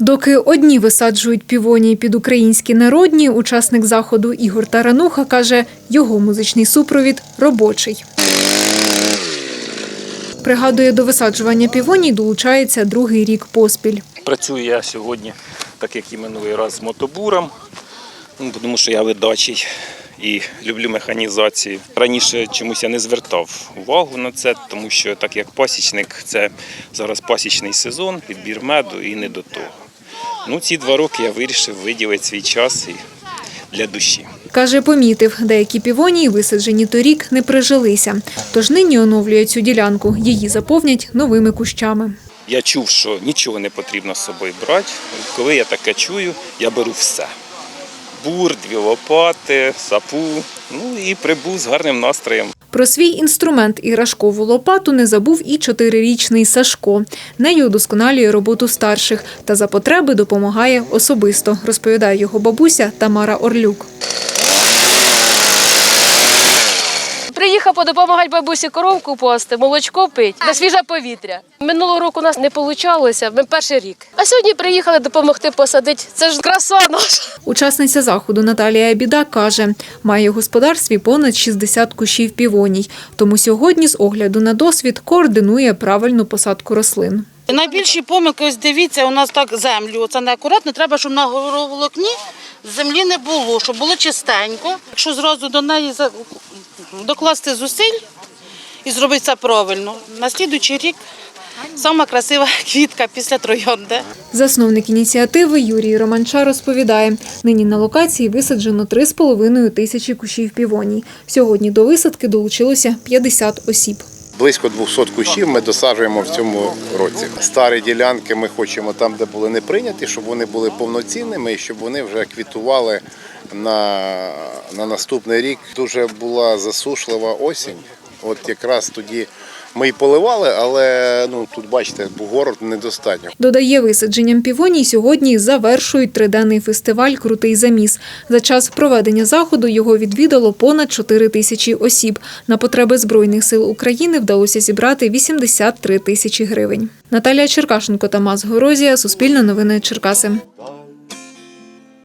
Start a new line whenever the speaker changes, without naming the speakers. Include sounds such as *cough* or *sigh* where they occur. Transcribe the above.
Доки одні висаджують півонії під українські народні, учасник заходу Ігор Тарануха каже, його музичний супровід робочий. Пригадує, до висаджування півоній долучається другий рік поспіль.
Працюю я сьогодні, так як і минулий раз, з мотобуром, ну, тому що я видачий і люблю механізацію. Раніше чомусь я не звертав увагу на це, тому що так як пасічник, це зараз пасічний сезон, підбір меду і не до того. Ну, ці два роки я вирішив виділити свій час і для душі.
Каже, помітив, деякі півонії, висаджені торік, не прижилися. Тож нині оновлює цю ділянку. Її заповнять новими кущами.
Я чув, що нічого не потрібно з собою брати. Коли я таке чую, я беру все. Бур, дві лопати, сапу. Ну і прибув з гарним настроєм.
Про свій інструмент іграшкову лопату не забув і чотирирічний Сашко. Нею удосконалює роботу старших та за потреби допомагає особисто, розповідає його бабуся Тамара Орлюк.
Приїхав подопомагати бабусі коровку пасти, молочко пить, на свіже повітря. Минулого року у нас не вийшло, ми перший рік. А сьогодні приїхали допомогти посадити. Це ж краса наша.
Учасниця заходу Наталія Біда каже, має у господарстві понад 60 кущів півоній. Тому сьогодні, з огляду на досвід, координує правильну посадку рослин.
Найбільші помилки, ось дивіться, у нас так землю. Це неакуратно. Треба, щоб на волокні землі не було, щоб було чистенько. Якщо зразу до неї докласти зусиль і зробити це правильно, на слідуючий рік сама красива *laughs* квітка після троянди.
Засновник ініціативи Юрій Романча розповідає, нині на локації висаджено 3,5 тисячі кущів півоній. Сьогодні до висадки долучилося 50 осіб.
Близько 200 кущів ми досаджуємо в цьому році. Старі ділянки ми хочемо там, де були не прийняті, щоб вони були повноцінними і щоб вони вже квітували на, на наступний рік. Дуже була засушлива осінь. От якраз тоді ми і поливали, але ну тут бачите, город недостатньо.
Додає, висадженням півоній сьогодні завершують триденний фестиваль Крутий заміс. За час проведення заходу його відвідало понад 4 тисячі осіб. На потреби Збройних сил України вдалося зібрати 83 тисячі гривень. Наталія Черкашенко, Тамас Горозія, Суспільне новини Черкаси.